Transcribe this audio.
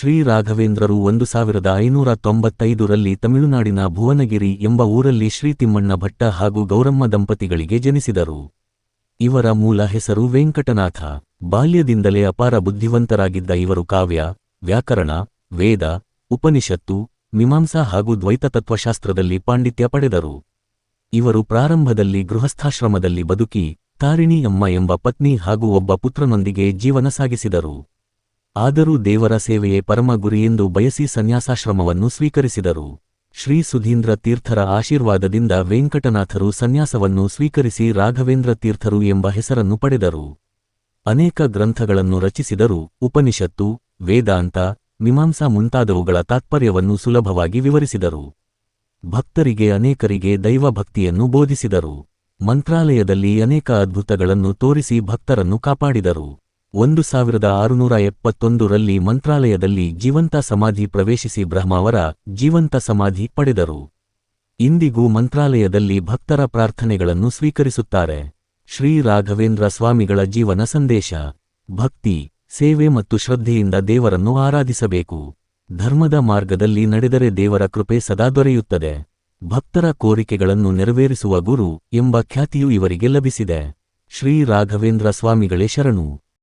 ಶ್ರೀ ರಾಘವೇಂದ್ರರು ಒಂದು ಸಾವಿರದ ಐನೂರ ತೊಂಬತ್ತೈದರಲ್ಲಿ ತಮಿಳುನಾಡಿನ ಭುವನಗಿರಿ ಎಂಬ ಊರಲ್ಲಿ ಶ್ರೀ ತಿಮ್ಮಣ್ಣ ಭಟ್ಟ ಹಾಗೂ ಗೌರಮ್ಮ ದಂಪತಿಗಳಿಗೆ ಜನಿಸಿದರು. ಇವರ ಮೂಲ ಹೆಸರು ವೆಂಕಟನಾಥ. ಬಾಲ್ಯದಿಂದಲೇ ಅಪಾರ ಬುದ್ಧಿವಂತರಾಗಿದ್ದ ಇವರು ಕಾವ್ಯ, ವ್ಯಾಕರಣ, ವೇದ, ಉಪನಿಷತ್ತು, ಮೀಮಾಂಸಾ ಹಾಗೂ ದ್ವೈತ ತತ್ವಶಾಸ್ತ್ರದಲ್ಲಿ ಪಾಂಡಿತ್ಯ ಪಡೆದರು. ಇವರು ಪ್ರಾರಂಭದಲ್ಲಿ ಗೃಹಸ್ಥಾಶ್ರಮದಲ್ಲಿ ಬದುಕಿ, ತಾರಿಣಿ ಅಮ್ಮ ಎಂಬ ಪತ್ನಿ ಹಾಗೂ ಒಬ್ಬ ಪುತ್ರನೊಂದಿಗೆ ಜೀವನ ಸಾಗಿಸಿದರು. ಆದರೂ ದೇವರ ಸೇವೆಯೇ ಪರಮ ಗುರಿಯೆಂದು ಬಯಸಿ ಸನ್ಯಾಸಾಶ್ರಮವನ್ನು ಸ್ವೀಕರಿಸಿದರು. ಶ್ರೀ ಸುಧೀಂದ್ರ ತೀರ್ಥರ ಆಶೀರ್ವಾದದಿಂದ ವೆಂಕಟನಾಥರು ಸನ್ಯಾಸವನ್ನು ಸ್ವೀಕರಿಸಿ ರಾಘವೇಂದ್ರ ತೀರ್ಥರು ಎಂಬ ಹೆಸರನ್ನು ಪಡೆದರು. ಅನೇಕ ಗ್ರಂಥಗಳನ್ನು ರಚಿಸಿದರು. ಉಪನಿಷತ್ತು, ವೇದಾಂತ, ಮೀಮಾಂಸಾ ಮುಂತಾದವುಗಳ ತಾತ್ಪರ್ಯವನ್ನು ಸುಲಭವಾಗಿ ವಿವರಿಸಿದರು. ಭಕ್ತರಿಗೆ ಅನೇಕರಿಗೆ ದೈವಭಕ್ತಿಯನ್ನು ಬೋಧಿಸಿದರು. ಮಂತ್ರಾಲಯದಲ್ಲಿ ಅನೇಕ ಅದ್ಭುತಗಳನ್ನು ತೋರಿಸಿ ಭಕ್ತರನ್ನು ಕಾಪಾಡಿದರು. ಒಂದು ಸಾವಿರದ ಆರುನೂರ ಎಪ್ಪತ್ತೊಂದರಲ್ಲಿ ಮಂತ್ರಾಲಯದಲ್ಲಿ ಜೀವಂತ ಸಮಾಧಿ ಪ್ರವೇಶಿಸಿ ಬ್ರಹ್ಮಾವರ ಜೀವಂತ ಸಮಾಧಿ ಪಡೆದರು. ಇಂದಿಗೂ ಮಂತ್ರಾಲಯದಲ್ಲಿ ಭಕ್ತರ ಪ್ರಾರ್ಥನೆಗಳನ್ನು ಸ್ವೀಕರಿಸುತ್ತಾರೆ. ಶ್ರೀ ರಾಘವೇಂದ್ರ ಸ್ವಾಮಿಗಳ ಜೀವನ ಸಂದೇಶ. ಭಕ್ತಿ, ಸೇವೆ ಮತ್ತು ಶ್ರದ್ಧೆಯಿಂದ ದೇವರನ್ನು ಆರಾಧಿಸಬೇಕು. ಧರ್ಮದ ಮಾರ್ಗದಲ್ಲಿ ನಡೆದರೆ ದೇವರ ಕೃಪೆ ಸದಾ ದೊರೆಯುತ್ತದೆ. ಭಕ್ತರ ಕೋರಿಕೆಗಳನ್ನು ನೆರವೇರಿಸುವ ಗುರು ಎಂಬ ಖ್ಯಾತಿಯು ಇವರಿಗೆ ಲಭಿಸಿದೆ. ಶ್ರೀ ರಾಘವೇಂದ್ರ ಸ್ವಾಮಿಗಳೇ ಶರಣು.